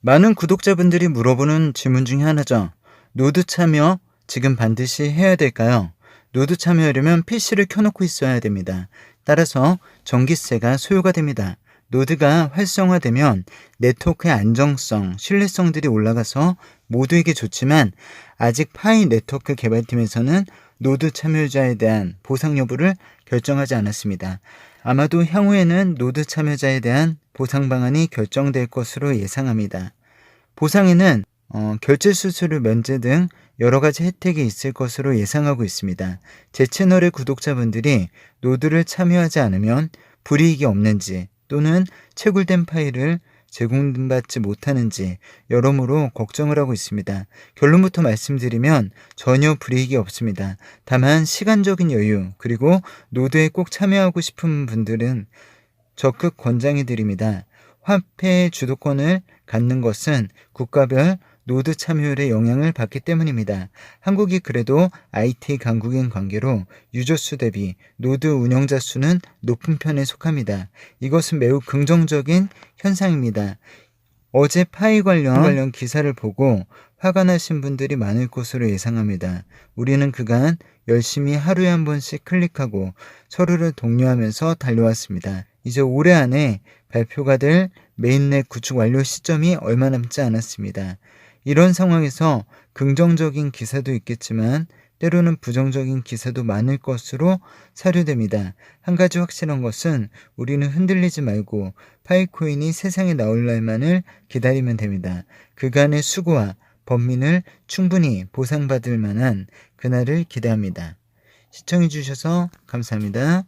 많은 구독자분들이 물어보는 질문 중에 하나죠. 노드 참여 지금 반드시 해야 될까요? 노드 참여하려면 PC를 켜놓고 있어야 됩니다. 따라서 전기세가 소요가 됩니다. 노드가 활성화되면 네트워크의 안정성, 신뢰성들이 올라가서 모두에게 좋지만 아직 파이 네트워크 개발팀에서는 노드 참여자에 대한 보상 여부를 결정하지 않았습니다. 아마도 향후에는 노드 참여자에 대한 보상 방안이 결정될 것으로 예상합니다. 보상에는 어, 결제 수수료 면제 등 여러 가지 혜택이 있을 것으로 예상하고 있습니다. 제 채널의 구독자분들이 노드를 참여하지 않으면 불이익이 없는지 또는 채굴된 파일을 제공받지 못하는지 여러모로 걱정을 하고 있습니다. 결론부터 말씀드리면 전혀 불이익이 없습니다. 다만 시간적인 여유 그리고 노드에 꼭 참여하고 싶은 분들은 적극 권장해 드립니다. 화폐의 주도권을 갖는 것은 국가별 노드 참여율에 영향을 받기 때문입니다. 한국이 그래도 IT 강국인 관계로 유저 수 대비 노드 운영자 수는 높은 편에 속합니다. 이것은 매우 긍정적인 현상입니다. 어제 파이 관련, 관련 기사를 보고 화가 나신 분들이 많을 것으로 예상합니다. 우리는 그간 열심히 하루에 한 번씩 클릭하고 서로를 독려하면서 달려왔습니다. 이제 올해 안에 발표가 될 메인넷 구축 완료 시점이 얼마 남지 않았습니다. 이런 상황에서 긍정적인 기사도 있겠지만 때로는 부정적인 기사도 많을 것으로 사료됩니다. 한 가지 확실한 것은 우리는 흔들리지 말고 파이코인이 세상에 나올 날만을 기다리면 됩니다. 그간의 수고와 범민을 충분히 보상받을 만한 그날을 기대합니다. 시청해주셔서 감사합니다.